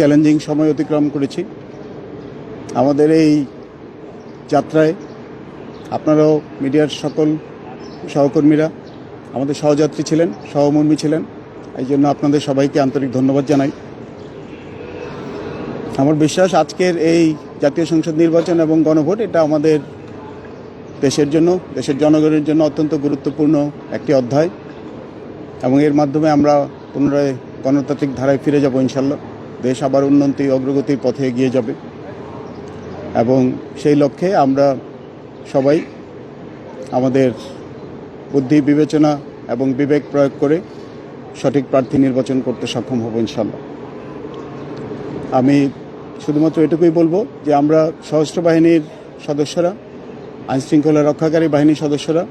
Challenging সময় অতিক্রম করেছি। আমাদের এই যাত্রায় আপনারাও, মিডিয়ার সকল সহকর্মীরা আমাদের সহযাত্রী ছিলেন, সহমর্মী ছিলেন। এই জন্য আপনাদের সবাইকে আন্তরিক ধন্যবাদ জানাই। আমার বিশ্বাস আজকের এই জাতীয় সংসদ নির্বাচন এবং গণভোট, এটা আমাদের দেশের জন্য, দেশের জনগণের জন্য অত্যন্ত গুরুত্বপূর্ণ একটি অধ্যায়। এবং এর মাধ্যমে আমরা পুনরায় গণতান্ত্রিক ধারায় ফিরে যাব ইনশাল্লাহ। দেশ আবার উন্নতি অগ্রগতির পথে এগিয়ে যাবে। এবং সেই লক্ষ্যে আমরা সবাই আমাদের বুদ্ধি, বিবেচনা এবং বিবেক প্রয়োগ করে সঠিক প্রার্থী নির্বাচন করতে সক্ষম হব ইনশাল্লাহ আমি শুধুমাত্র এটুকুই বলব যে আমরা সশস্ত্র বাহিনীর সদস্যরা, আইনশৃঙ্খলা রক্ষাকারী বাহিনীর সদস্যরা,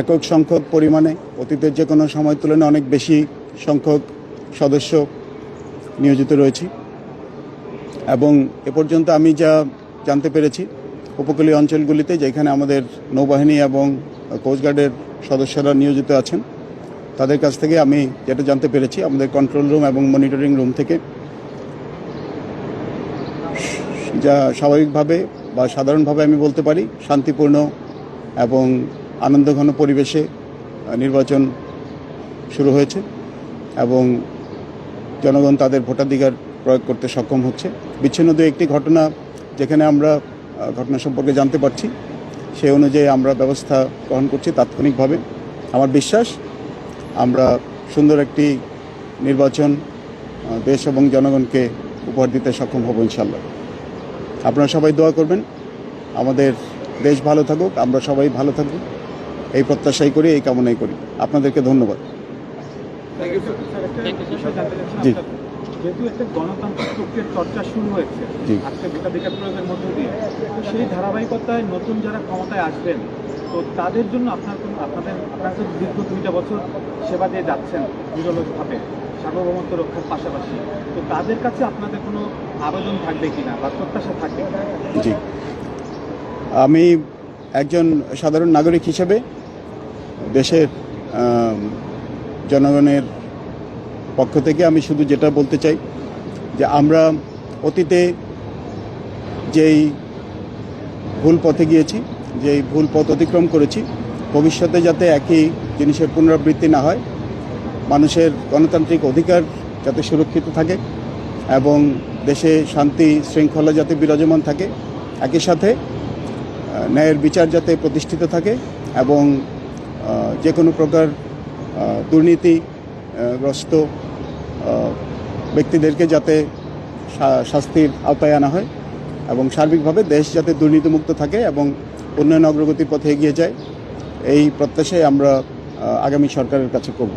একক সংখ্যক পরিমাণে অতীতের যে কোনো সময় তুলনায় অনেক বেশি সংখ্যক সদস্য নিয়োজিত রয়েছি। এবং এ পর্যন্ত আমি যা জানতে পেরেছি, উপকূলীয় অঞ্চলগুলিতে যেখানে আমাদের নৌবাহিনী এবং কোস্টগার্ডের সদস্যরা নিয়োজিত আছেন, তাদের কাছ থেকে আমি যেটা জানতে পেরেছি, আমাদের কন্ট্রোল রুম এবং মনিটরিং রুম থেকে যা স্বাভাবিকভাবে বা সাধারণভাবে আমি বলতে পারি, শান্তিপূর্ণ এবং আনন্দঘন পরিবেশে নির্বাচন শুরু হয়েছে এবং জনগণ তাদের ভোটাধিকার প্রয়োগ করতে সক্ষম হচ্ছে। বিচ্ছিন্ন দু একটি ঘটনা যেখানে আমরা ঘটনা সম্পর্কে জানতে পারছি সেই অনুযায়ী আমরা ব্যবস্থা গ্রহণ করছি তাৎক্ষণিকভাবে। আমার বিশ্বাস, আমরা সুন্দর একটি নির্বাচন দেশ এবং জনগণকে উপহার দিতে সক্ষম হব ইনশাল্লাহ আপনারা সবাই দোয়া করবেন, আমাদের দেশ ভালো থাকুক, আমরা সবাই ভালো থাকুক। এই প্রত্যাশাই করি, এই কামনাই করি। আপনাদেরকে ধন্যবাদ। জি। যেহেতু একটা গণতান্ত্রিক প্রক্রিয়ার চর্চা শুরু হয়েছে। আজকে ভোটাধিকার প্রয়োগের মধ্য দিয়ে তো সেই ধারাবাহিকতায় নতুন যারা ক্ষমতায় আসবেন তো তাদের জন্য আপনার কোনো আপনাদের আপনারা তো দীর্ঘ দুইটা বছর সেবা দিয়ে যাচ্ছেন নিরলসভাবে সার্বভৌমত্ব রক্ষার পাশাপাশি তো তাদের কাছে আপনাদের কোনো আবেদন থাকবে কিনা বা প্রত্যাশা থাকবে কিনা? জি। আমি একজন সাধারণ নাগরিক হিসেবে দেশের জনগণের পক্ষ থেকে আমি শুধু যেটা বলতে চাই যে আমরা অতীতে যেই ভুল পথে গিয়েছি, যেই ভুল পথ অতিক্রম করেছি, ভবিষ্যতে যাতে একই জিনিসের পুনরাবৃত্তি না হয়, মানুষের গণতান্ত্রিক অধিকার যাতে সুরক্ষিত থাকে এবং দেশে শান্তি শৃঙ্খলা যাতে বিরাজমান থাকে, একই সাথে ন্যায়ের বিচার যাতে প্রতিষ্ঠিত থাকে এবং যে কোনো প্রকার দুর্নীতিগ্রস্ত ব্যক্তিদেরকে যাতে শাস্তির আওতায় আনা হয় এবং সার্বিকভাবে দেশ যাতে দুর্নীতিমুক্ত থাকে এবং উন্নয়ন অগ্রগতির পথে এগিয়ে যায়, এই প্রত্যাশায় আমরা আগামী সরকারের কাছে করব।